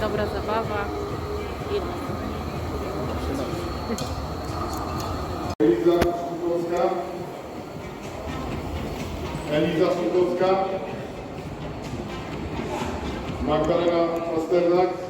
dobra zabawa. I Eliza Szkutowska. Eliza Szkutowska. Magdalena Pasternak.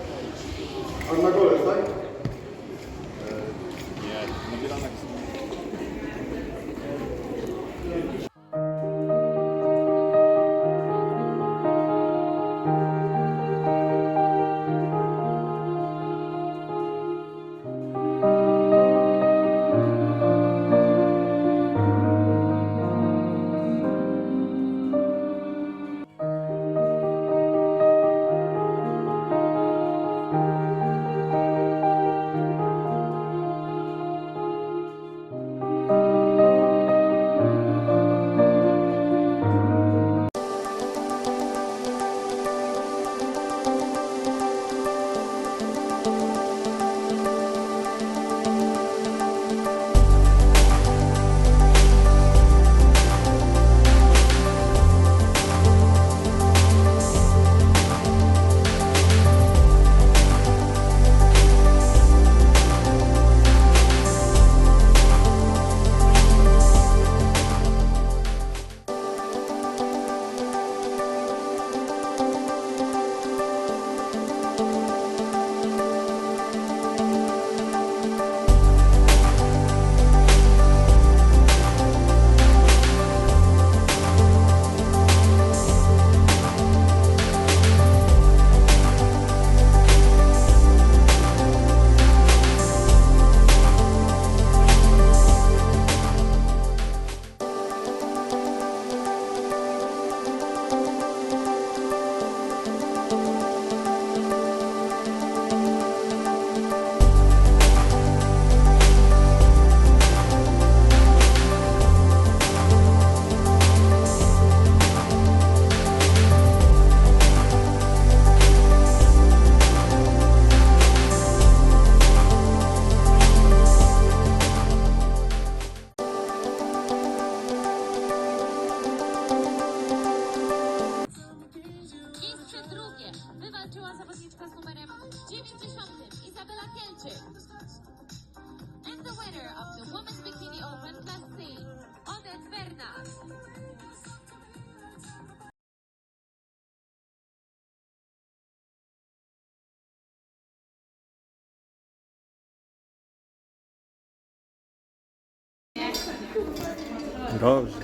Dobrze.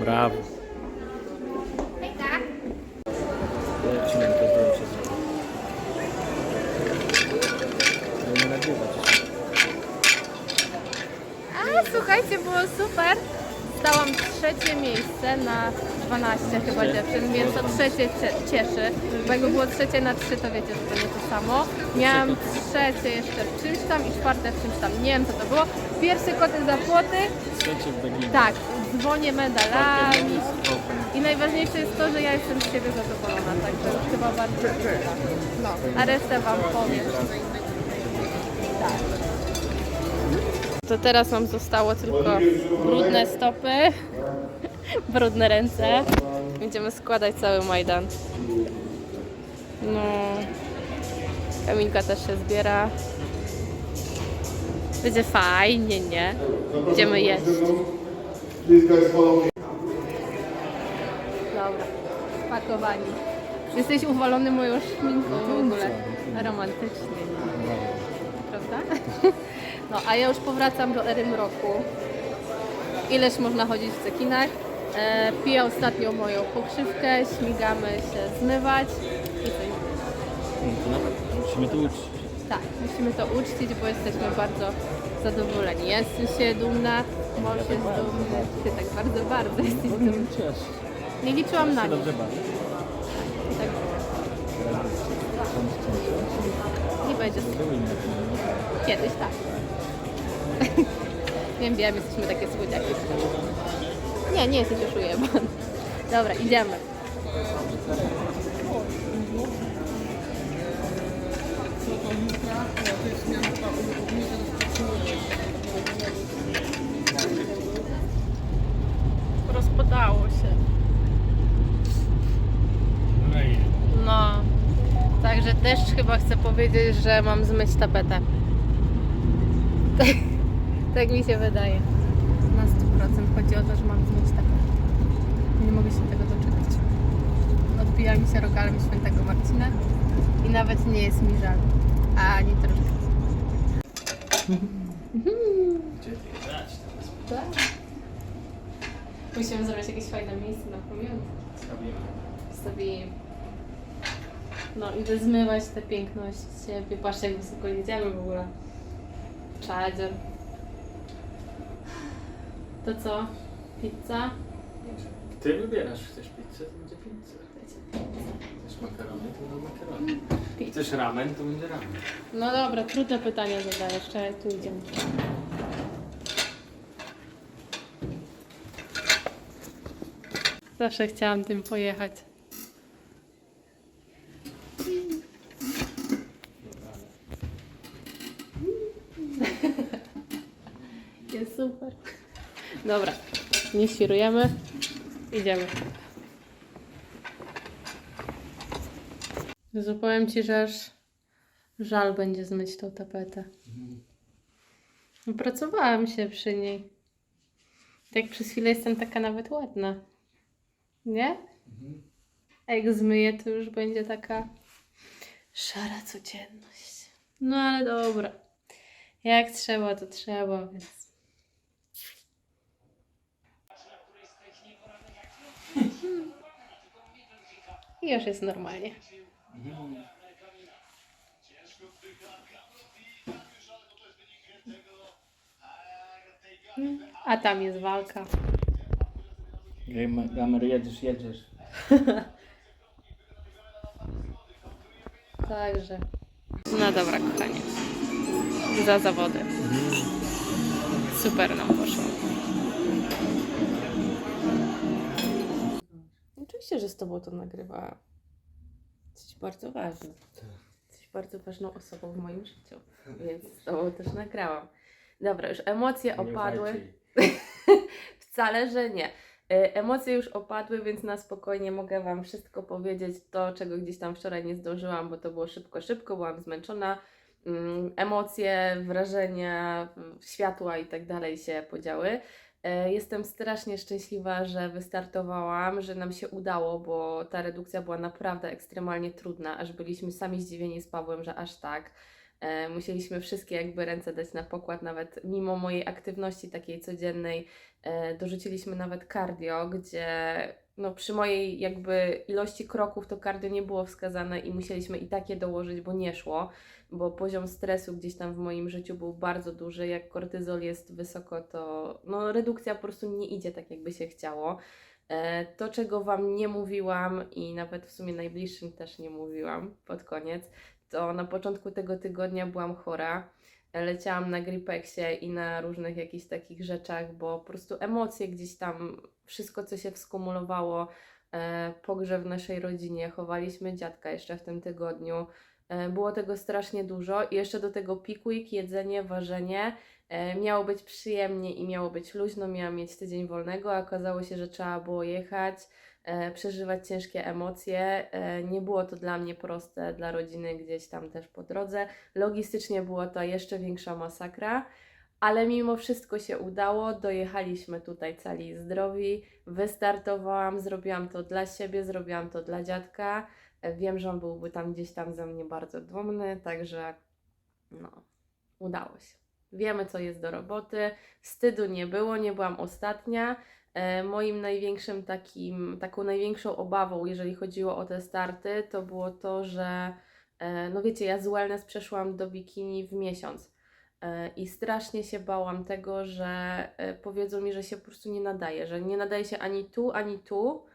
Brawo. To. A słuchajcie, było super. Stałam trzecie miejsce na 12 chyba dziewczyn, więc to trzecie cie- cieszy. Bo jakby było trzecie na trzy, to wiecie, że to nie to samo. Miałam trzecie jeszcze w czymś tam i czwarte w czymś tam. Nie wiem co to było. Pierwszy koty za płoty, Trzecie w Beginie. tak, dzwonię medalami. I najważniejsze jest to, że ja jestem z siebie zadowolona, także chyba bardzo tyle. No, a resztę Wam powiem. Tak. To teraz nam zostało tylko brudne stopy, brudne ręce. Będziemy składać cały Majdan. No, Kamilka też się zbiera. Będzie fajnie, nie? Będziemy jeść. Dobra, spakowani. Jesteś uwalony moją szminką w ogóle. Romantycznie, prawda? No, a ja już powracam do Erym Roku. Ileż można chodzić w cekinach? E, piję ostatnio moją pokrzywkę, śmigamy się zmywać i coś No musimy to uczyć. Tak, musimy to uczcić, bo jesteśmy bardzo zadowoleni. Ja jestem się dumna, mąż jest dumny. Ty tak bardzo, bardzo jesteś dumny. Cieszę. Nie liczyłam na nie. dobrze bawię. Tak nie będzie Były inne filmy. kiedyś, tak. wiem, wiem, jesteśmy takie słodziaki. Nie, nie jesteś już ujebany. Dobra, idziemy. Rozpadało się. No. że deszcz chyba chce powiedzieć, że mam zmyć tapetę. Tak mi się wydaje. Na 100% chodzi o to, że mam zmyć tapetę. Nie mogę się tego doczekać. Odbija mi się rogalem świętego Marcina i nawet nie jest mi żal. Ani troszkę. Gdzie ty teraz? Tak. Musimy zrobić jakieś fajne miejsce na pamiątkę. Zrobimy. sobie no i wyzmywać tę piękność z siebie. Patrzcie jak wysoko jedziemy w ogóle. Charger. To co? Pizza? Ty wybierasz, chcesz pizzę, to będzie pizza. Chcesz makarony, to będzie makarony. Pizza. Chcesz ramen, to będzie ramen. No dobra, trudne pytania zadajesz. Czekaj, tu idziemy. Zawsze chciałam tym pojechać. Jest super. Dobra, nie świrujemy. Idziemy. Jezu, powiem Ci, że aż żal będzie zmyć tą tapetę. Pracowałam się przy niej. Tak przez chwilę jestem taka nawet ładna. Nie? A jak zmyję, to już będzie taka szara codzienność. No ale dobra. Jak trzeba, to trzeba, więc. I już jest normalnie. A tam jest walka. Gamer, gamer jedziesz, jedziesz. Także. No dobra, kochanie. Za zawody. Super nam poszło. Oczywiście, że z Tobą to nagrywałam. Jesteś bardzo ważny. Jesteś bardzo ważną osobą w moim życiu, więc z Tobą też nagrałam. Dobra, już emocje Nie opadły. Wcale, że nie. E, Emocje już opadły, więc na spokojnie mogę Wam wszystko powiedzieć. To, czego gdzieś tam wczoraj nie zdążyłam, bo to było szybko, szybko, byłam zmęczona. Mm, Emocje, wrażenia, światła i tak dalej się podziały. E, Jestem strasznie szczęśliwa, że wystartowałam, że nam się udało, bo ta redukcja była naprawdę ekstremalnie trudna, aż byliśmy sami zdziwieni z Pawłem, że aż tak. E, Musieliśmy wszystkie jakby ręce dać na pokład, nawet mimo mojej aktywności takiej codziennej, E, dorzuciliśmy nawet cardio, gdzie no, przy mojej jakby ilości kroków to cardio nie było wskazane i musieliśmy i tak je dołożyć, bo nie szło, bo poziom stresu gdzieś tam w moim życiu był bardzo duży. Jak kortyzol jest wysoko, to no, redukcja po prostu nie idzie tak, jakby się chciało. E, To, czego Wam nie mówiłam i nawet w sumie najbliższym też nie mówiłam pod koniec, to na początku tego tygodnia byłam chora leciałam na gripeksie i na różnych jakichś takich rzeczach, bo po prostu emocje gdzieś tam, wszystko co się wskumulowało, e, pogrzeb w naszej rodzinie, chowaliśmy dziadka jeszcze w tym tygodniu, e, było tego strasznie dużo. I jeszcze do tego piknik, jedzenie, ważenie, e, miało być przyjemnie i miało być luźno, miałam mieć tydzień wolnego, a okazało się, że trzeba było jechać, przeżywać ciężkie emocje, e, nie było to dla mnie proste, dla rodziny gdzieś tam też po drodze, Logistycznie była to jeszcze większa masakra, ale mimo wszystko się udało. Dojechaliśmy tutaj cali zdrowi. Wystartowałam, zrobiłam to dla siebie, zrobiłam to dla dziadka. E, Wiem, że on byłby tam gdzieś tam ze mnie bardzo dumny, także no, udało się. Wiemy, co jest do roboty. Wstydu nie było, nie byłam ostatnia. E, Moim największym takim, taką największą obawą, jeżeli chodziło o te starty, to było to, że E, No wiecie, ja z wellness przeszłam do bikini w miesiąc E, i strasznie się bałam tego, że powiedzą mi, że się po prostu nie nadaje, że nie nadaje się ani tu, ani tu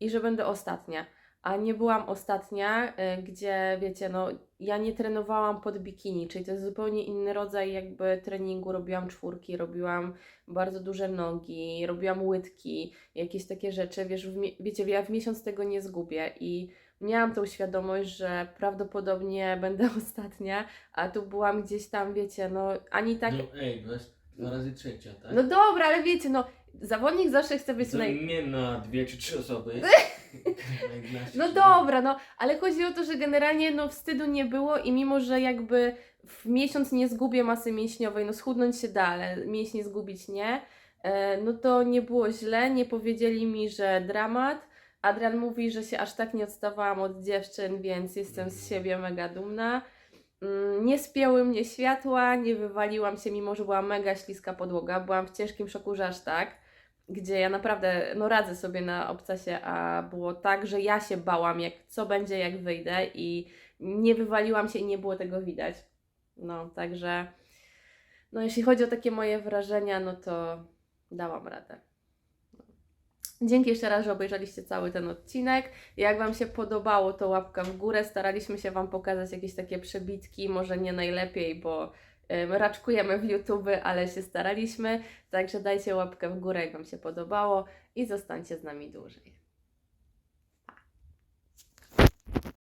i że będę ostatnia. A nie byłam ostatnia, e, gdzie wiecie, no ja nie trenowałam pod bikini, czyli to jest zupełnie inny rodzaj jakby treningu. Robiłam czwórki, robiłam bardzo duże nogi, robiłam łydki, jakieś takie rzeczy. Wiesz, w, wiecie, ja w miesiąc tego nie zgubię i miałam tą świadomość, że prawdopodobnie będę ostatnia, a tu byłam gdzieś tam, wiecie, no ani tak. No ej, byłaś dwa razy trzecia, tak? No dobra, ale wiecie, no zawodnik zawsze chce być naj. nie na dwie czy trzy osoby. No dobra, no, ale chodzi o to, że generalnie no wstydu nie było i mimo, że jakby w miesiąc nie zgubię masy mięśniowej, no schudnąć się da, ale mięśnie zgubić nie, e, no to nie było źle, nie powiedzieli mi, że dramat. Adrian mówi, że się aż tak nie odstawałam od dziewczyn, więc jestem z siebie mega dumna. Mm, Nie spięły mnie światła, nie wywaliłam się, mimo że była mega śliska podłoga. Byłam w ciężkim szoku, że aż tak gdzie ja naprawdę no, radzę sobie na obcasie, a było tak, że ja się bałam, jak, co będzie, jak wyjdę i nie wywaliłam się i nie było tego widać. No, także no, jeśli chodzi o takie moje wrażenia, no to dałam radę. Dzięki jeszcze raz, że obejrzeliście cały ten odcinek. Jak Wam się podobało, to łapka w górę. Staraliśmy się Wam pokazać jakieś takie przebitki, może nie najlepiej, bo raczkujemy w YouTube, ale się staraliśmy. Także dajcie łapkę w górę, jak Wam się podobało i zostańcie z nami dłużej.